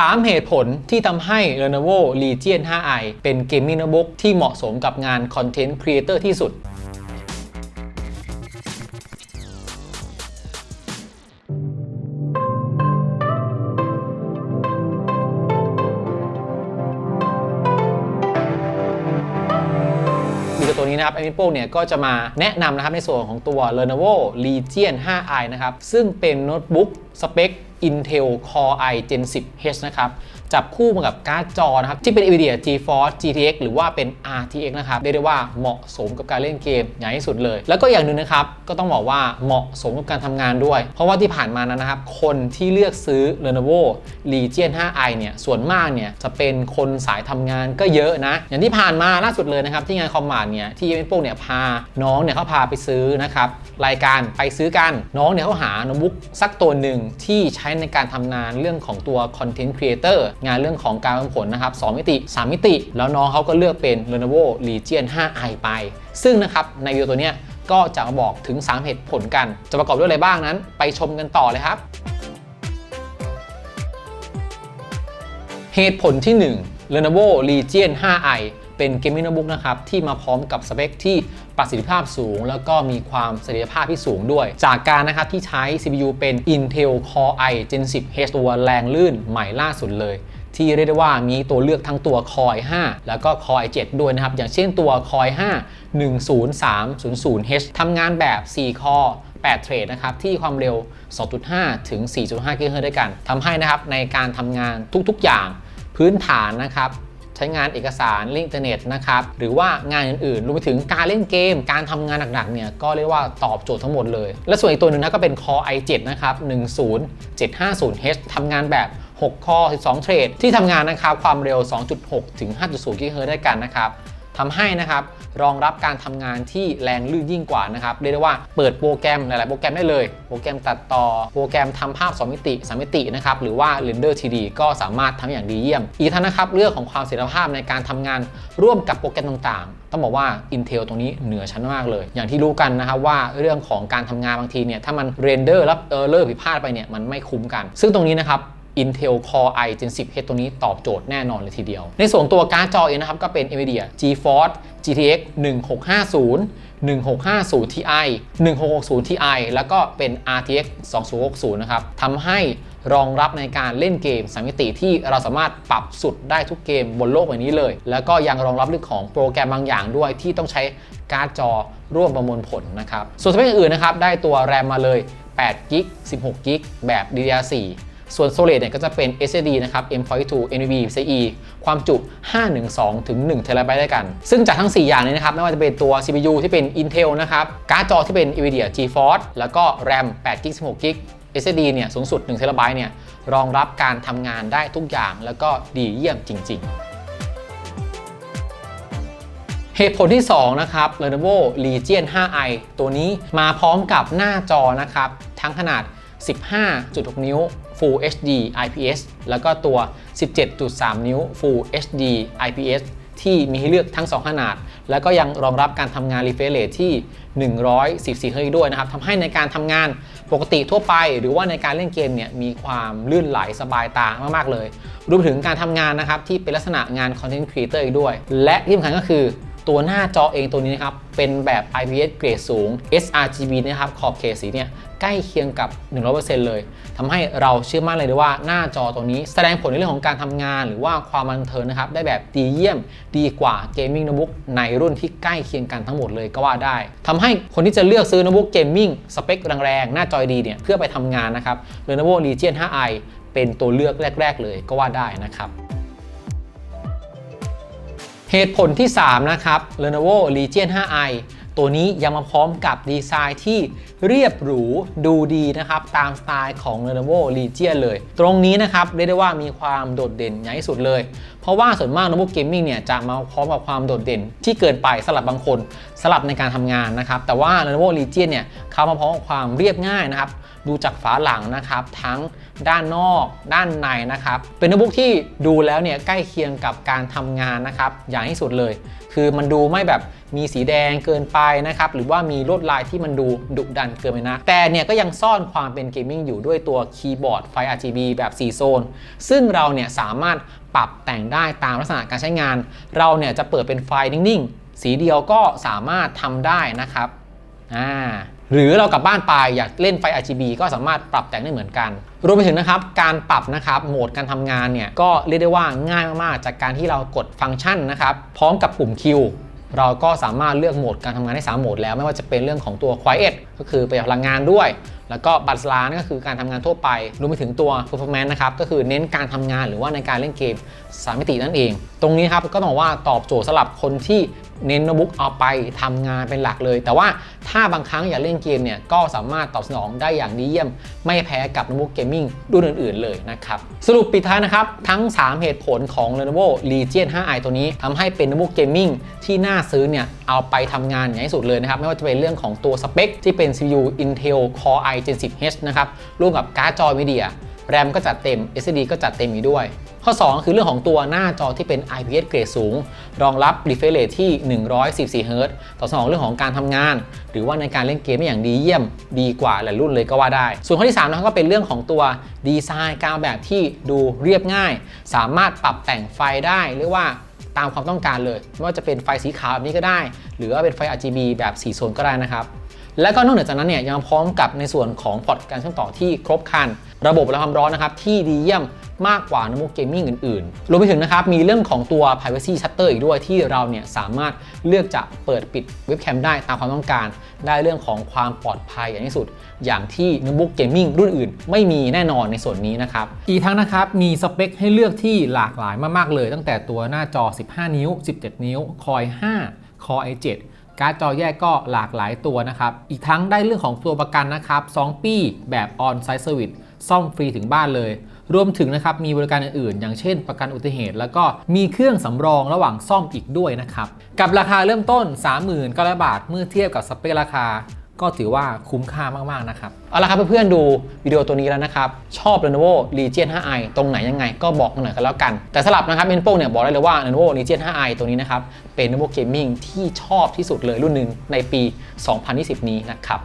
3 เหตุผลที่ทำให้ Lenovo Legion 5i เป็นเกมมิ่งโน้ตบุ๊กที่เหมาะสมกับงานคอนเทนต์ครีเอเตอร์ที่สุดดีโอตัวนี้นะครับ a m i p o เนี่ยก็จะมาแนะนำนะครับในส่วนของตัว Lenovo Legion 5i นะครับ ซึ่งเป็นโน้ตบุ๊กสเปค Intel Core i Gen 10H นะครับ จับคู่มากับการ์ดจอนะครับ ที่เป็น NVIDIA GeForce GTX หรือว่าเป็น RTX นะครับ เรียกได้ว่าเหมาะสมกับการเล่นเกมอย่างที่สุดเลย แล้วก็อย่างหนึ่งนะครับ ก็ต้องบอกว่าเหมาะสมกับการทำงานด้วย เพราะว่าที่ผ่านมานั้นนะครับ คนที่เลือกซื้อ Lenovo Legion 5i เนี่ย ส่วนมากเนี่ยจะเป็นคนสายทำงานก็เยอะนะ อย่างที่ผ่านมาล่าสุดเลยนะครับ ที่งานคอมมานด์เนี่ยที่เอ็มโปเนี่ยพาน้องเนี่ยเขาพาไปซื้อนะครับรายการไปซื้อกันน้องเนี่ยเขาหาโน้ตบุ๊กสักตัวหนึ่งที่ใช้ในการทำงานเรื่องของตัว Content Creator งานเรื่องของการผลนะครับ2มิติ 3 มิติ แล้วน้องเขาก็เลือกเป็น Lenovo Legion 5i ไป ซึ่งนะครับในวิดีโอตัวเนี้ยก็จะมาบอกถึง 3 เหตุผลกัน จะประกอบด้วยอะไรบ้างนั้น ไปชมกันต่อเลยครับ เหตุผลที่ 1 Lenovo Legion 5i เป็นเกมมิ่งโน้ตบุ๊กนะครับที่มาพร้อมกับสเปคที่ประสิทธิภาพสูง แล้วก็มีความเสถียรภาพที่สูงด้วย จากการนะครับที่ใช้ CPU เป็น Intel Core i Gen 10H ตัวแรงลื่นใหม่ล่าสุดเลยที่เรียกได้ว่ามีตัวเลือกทั้งตัว Core i5 แล้วก็ Core i7 ด้วยนะครับ อย่างเช่นตัว Core i5 10300H ทำงานแบบ4 Core 8เทรดนะครับ ที่ความเร็ว 2.5 ถึง 4.5 กิกะเฮิรตซ์ด้วยกันทำให้นะครับในการทำงานทุกๆอย่างพื้นฐานนะครับ ช้งานเอกสารเล่นอินเทอร์เน็ตนะครับหรือว่างานอื่นๆรวมไปถึงการเล่นเกม การทำงานหนักๆเนี่ยก็เรียกว่าตอบโจทย์ทั้งหมดเลย และส่วนอีกตัวหนึ่งนะก็เป็น Core i7 นะครับ 10750H ทำงานแบบ 6 คอ 12 เทรดที่ทำงานนะครับความเร็ว 2.6 ถึง 5.0 กิกะเฮิรตซ์ได้กันนะครับทำให้นะครับ รองรับการทำงานที่แรงลื่นยิ่งกว่านะครับเรียกได้ว่าเปิดโปรแกรมหลาย ๆ โปรแกรมได้เลย โปรแกรมตัดต่อ โปรแกรมทำภาพ 2 มิติ 3 มิตินะครับหรือว่า Render 3D ก็สามารถทำอย่างดีเยี่ยม อีกทั้งนะครับเรื่องของความเสถียรภาพในการทำงานร่วมกับโปรแกรมต่างๆ ต้องบอกว่า Intel ตรงนี้เหนือชั้นมากเลย อย่างที่รู้กันนะครับว่าเรื่องของการทำงานบางทีเนี่ยถ้ามัน Render แล้ว Error ผิดพลาดไปเนี่ยมันไม่คุ้มกัน ซึ่งตรงนี้นะครับ Intel Core i Gen 10H ตัวนี้ตอบโจทย์แน่นอนเลยทีเดียว ในส่วนตัวการ์ดจอเองนะครับ ก็เป็น NVIDIA GeForce GTX 1650 1650 Ti 1660 Ti แล้วก็เป็น RTX 2060 นะครับทำให้รองรับในการเล่นเกมสามมิติที่เราสามารถปรับสุดได้ทุกเกมบนโลกใบนี้เลย แล้วก็ยังรองรับเรื่องของโปรแกรมบางอย่างด้วยที่ต้องใช้การ์ดจอร่วมประมวลผลนะครับ ส่วนสเปคอื่นนะครับ ได้ตัวแรมมาเลย8กิก16กิกแบบ DDR4 ส่วน Storage เนี่ยก็จะเป็น SSD นะครับ M.2 NVMe PCIe ความจุ 512 ถึง1 t b ได้กัน ซึ่งจากทั้ง 4 อย่างนี้นะครับ ไม่ว่าจะเป็นตัว CPU ที่เป็น Intel นะครับ การ์ดจอที่เป็น NVIDIA GeForce แล้วก็ RAM 8 g 16 g SSD เนี่ยสูงสุด1 t b เนี่ยรองรับการทำงานได้ทุกอย่างแล้วก็ดีเยี่ยมจริง ๆเหตุผลที่ 2 นะครับ Lenovo Legion 5i ตัวนี้มาพร้อมกับหน้าจอนะครับ ทั้งขนาด 15.6 นิ้ว Full HD IPS แล้วก็ตัว 17.3 นิ้ว Full HD IPS ที่มีให้เลือกทั้ง 2 ขนาด แล้วก็ยังรองรับการทำงาน refresh rate ที่ 144 Hz ด้วยนะครับทำให้ในการทำงานปกติทั่วไป หรือว่าในการเล่นเกมเนี่ยมีความลื่นไหลสบายตามาก ๆ เลย รวมถึงการทำงานนะครับที่เป็นลักษณะงาน Content Creator อีกด้วย และที่สำคัญก็คือ ตัวหน้าจอเองตัวนี้นะครับ เป็นแบบ IPS เกรดสูง sRGB นะครับ ขอบเขตสีเนี่ยใกล้เคียงกับ 100%เลยทำให้เราเชื่อมั่นเลยว่าหน้าจอตัวนี้แสดงผลในเรื่องของการทำงาน หรือว่าความบันเทิงนะครับ ได้แบบดีเยี่ยมดีกว่าเกมมิ่งโน้ตบุ๊กในรุ่นที่ใกล้เคียงกันทั้งหมดเลยก็ว่าได้ทำให้คนที่จะเลือกซื้อโน้ตบุ๊กเกมมิ่งสเปคแรงๆ หน้าจอดีเนี่ยเพื่อไปทำงานนะครับ Lenovo Legion 5i เป็นตัวเลือกแรก ๆ เลยก็ว่าได้นะครับ เหตุผลที่ 3 นะครับ Lenovo Legion 5i ตัวนี้ยังมาพร้อมกับดีไซน์ที่เรียบหรูดูดีนะครับ ตามสไตล์ของ Lenovo Legion เลย ตรงนี้นะครับเรียกได้ว่ามีความโดดเด่นอย่างที่สุดเลย เพราะว่าส่วนมากโน้ตบุ๊กเกมมิ่งเนี่ยจะมาพร้อมกับความโดดเด่น ที่เกินไปสำหรับบางคนสำหรับในการทำงานนะครับ แต่ว่า Lenovo Legion เนี่ยเขามาพร้อมกับความเรียบง่ายนะครับ ดูจากฝาหลังนะครับทั้ง ด้านนอก ด้านในนะครับ เป็นโน้ตบุ๊กที่ดูแล้วเนี่ยใกล้เคียงกับการทำงานนะครับ อย่างที่สุดเลย คือมันดูไม่แบบมีสีแดงเกินไปนะครับ หรือว่ามีลวดลายที่มันดูดุดันเกินไปนะ แต่เนี่ยก็ยังซ่อนความเป็นเกมมิ่งอยู่ด้วยตัวคีย์บอร์ดไฟ RGB แบบ 4 โซน ซึ่งเราเนี่ยสามารถปรับแต่งได้ตามลักษณะการใช้งาน เราเนี่ยจะเปิดเป็นไฟนิ่งๆ สีเดียวก็สามารถทำได้นะครับ อ่า หรือเรากลับบ้านไปอยากเล่นไฟ RGB ก็สามารถปรับแต่งได้เหมือนกัน รวมไปถึงนะครับการปรับนะครับโหมดการทำงานเนี่ยก็เรียกได้ว่าง่ายมากๆ จากการที่เรากดฟังก์ชันนะครับพร้อมกับปุ่ม Q เราก็สามารถเลือกโหมดการทำงานได้3โหมดแล้วไม่ว่าจะเป็นเรื่องของตัว Quiet ก็คือประหยัดพลังงานด้วยแล้วก็บัตรลานก็คือการทำงานทั่วไปรวมไปถึงตัว performance นะครับก็คือเน้นการทำงานหรือว่าในการเล่นเกมสามมิตินั่นเอง ตรงนี้ครับก็ต้องบอกว่าตอบโจทย์สำหรับคนที่เน้นโน้ตบุ๊กเอาไปทำงานเป็นหลักเลย แต่ว่าถ้าบางครั้งอยากเล่นเกมเนี่ยก็สามารถตอบสนองได้อย่างดีเยี่ยม ไม่แพ้กับโน้ตบุ๊กเกมมิ่งรุ่นอื่นๆเลยนะครับ สรุปปิดท้ายนะครับ ทั้ง 3 เหตุผลของ Lenovo Legion 5i ตัวนี้ทำให้เป็นโน้ตบุ๊กเกมมิ่งที่น่าซื้อเนี่ยเอาไปทำงานอย่างที่สุดเลยนะครับ ไม่ว่าจะเป็นเรื่องของตัวสเปคที่เป็น CPU Intel Core i Gen 10H นะครับร่วมกับการ์ดจอ NVIDIA แรมก็จัดเต็ม SSD ก็จัดเต็มอีกด้วย ข้อ 2 คือเรื่องของตัวหน้าจอที่เป็น IPS เกรดสูง รองรับ refresh rate ที่114 Hz ต่อสนองเรื่องของการทำงาน หรือว่าในการเล่นเกมได้อย่างดีเยี่ยม ดีกว่าหลายรุ่นเลยก็ว่าได้ ส่วนข้อที่3นะครับก็เป็นเรื่องของตัวดีไซน์การออกแบบที่ดูเรียบง่าย สามารถปรับแต่งไฟได้เรียกว่าตามความต้องการเลย ไม่ว่าจะเป็นไฟสีขาวแบบนี้ก็ได้ หรือว่าเป็นไฟ RGB แบบสีโซนก็ได้นะครับ และก็นอกเหนือจากนั้นเนี่ยยังพร้อมกับในส่วนของพอร์ตการเชื่อมต่อที่ครบครัน ระบบระความร้อนนะครับที่ดีเยี่ยมมากกว่าโน้ตบุ๊กเกมมิ่งอื่นๆ รวมไปถึงนะครับมีเรื่องของตัว privacy shutter อีกด้วยที่เราเนี่ยสามารถเลือกจะเปิดปิดเว็บแคมได้ตามความต้องการ ได้เรื่องของความปลอดภัยอย่างที่สุด อย่างที่โน้ตบุ๊กเกมมิ่งรุ่นอื่น ไม่มีแน่นอนในส่วนนี้นะครับ อีกทั้งนะครับมีสเปคให้เลือกที่หลากหลายมากๆเลย ตั้งแต่ตัวหน้าจอ 15 นิ้ว 17 นิ้ว Core i5 Core i7 การ์ดจอแยกก็หลากหลายตัวนะครับ อีกทั้งได้เรื่องของตัวประกันนะครับ 2 ปีแบบ on site service ซ่อมฟรีถึงบ้านเลย รวมถึงนะครับมีบริการอื่นๆ อย่างเช่นประกันอุบัติเหตุ แล้วก็มีเครื่องสำรองระหว่างซ่อมอีกด้วยนะครับ กับราคาเริ่มต้น39,000บาทเมื่อเทียบกับสเปคราคา ก็ถือว่าคุ้มค่ามากๆนะครับ เอาละครับเพื่อนๆดูวิดีโอตัวนี้แล้วนะครับ ชอบ Lenovo Legion 5i ตรงไหนยังไงก็บอกมาหน่อยกันแล้วกัน แต่สลับนะครับเมนโป้เนี่ยบอกได้เลยว่า Lenovo Legion 5i ตัวนี้นะครับเป็น Lenovo Gaming ที่ชอบที่สุดเลยรุ่นหนึ่งในปี 2020 นี้นะครับ